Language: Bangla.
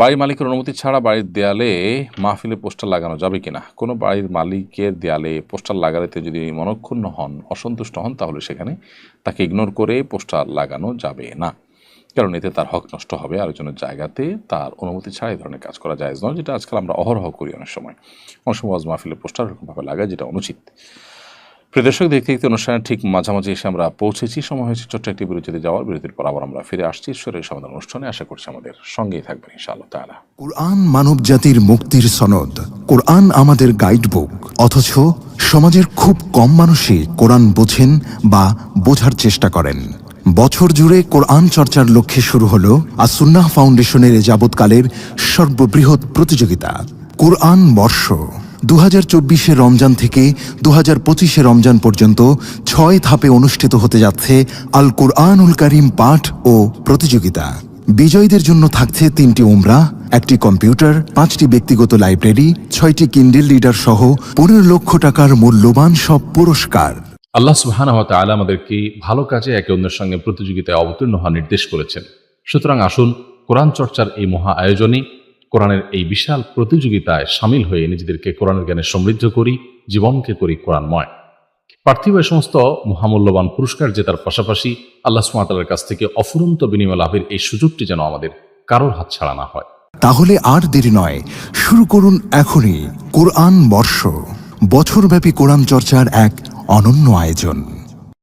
বাড়ির মালিকের অনুমতি ছাড়া বাড়ির দেয়ালে মাহফিলে পোস্টার লাগানো যাবে কিনা? কোনো বাড়ির মালিকের দেয়ালে পোস্টার লাগাতে যদি মনক্ষুণ্ণ হন, অসন্তুষ্ট হন, তাহলে সেখানে তাকে ইগনোর করে পোস্টার লাগানো যাবে না। কারণ এতে তার হক নষ্ট হবে। আরেকজনের জায়গাতে তার অনুমতি ছাড়া এই ধরনের কাজ করা যায় নয় যেটা আজকাল আমরা অহরহ করি অনেক সময়। অনেক সময় মাহফিলে পোস্টার এরকমভাবে লাগায়, যেটা অনুচিত। প্রিয় দর্শক, দেখতে দেখতে অনুষ্ঠানের ঠিক মাঝামাঝি এসে আমরা পৌঁছেছি। সময় হয়েছে ছোট্ট একটি বিরতিতে যাওয়ার। বিরতির পর আবার আমরা ফিরে আসছি ঈশ্বরের সমাধান অনুষ্ঠানে। আশা করছি আমাদের সঙ্গেই থাকবেন ইনশাআল্লাহ তাআলা। কোরআন মানব জাতির মুক্তির সনদ, কোরআন আমাদের গাইডবুক অথচ সমাজের খুব কম মানুষই কোরআন বোঝেন বা বোঝার চেষ্টা করেন। বছর জুড়ে কোরআন চর্চার লক্ষ্যে শুরু হল আসুন্নাহ ফাউন্ডেশনের যাবৎকালের সর্ববৃহৎ প্রতিযোগিতা, কোরআন বর্ষ। দু হাজার চব্বিশে রমজান থেকে দু হাজার পঁচিশে রমজান পর্যন্ত ছয় ধাপে অনুষ্ঠিত হতে যাচ্ছে আল কোরআনুল করিম পাঠ ও প্রতিযোগিতা। বিজয়ীদের জন্য থাকছে তিনটি উমরা, একটি কম্পিউটার, পাঁচটি ব্যক্তিগত লাইব্রেরি, ছয়টি কিন্ডেল লিডার সহ পনেরো লক্ষ টাকার মূল্যবান সব পুরস্কার। আল্লাহ ওয়া আমাদেরকে ভালো কাজে একে অন্যের সঙ্গে প্রতিযোগিতায় অবতীর্ণ হওয়ার নির্দেশ করেছেন। সুতরাং আসুন, কোরআন চর্চার এই মহা আয়োজনে কোরআনের এই বিশাল প্রতিযোগিতায় সামিল হয়ে নিজেদেরকে কোরআনের জ্ঞানে সমৃদ্ধ করি, জীবনকে করি কোরআনময়। পার্থিব এ সমস্ত মহামূল্যবান পুরস্কার জেতার পাশাপাশি আল্লাহ সুমাতালার কাছ থেকে অফুরন্ত বিনিময় লাভের এই সুযোগটি যেন আমাদের কারোর হাত ছাড়া না হয়। তাহলে আর দেরি নয়, শুরু করুন এখনই কোরআন বর্ষ, বছরব্যাপী কোরআন চর্চার এক অনন্য আয়োজন।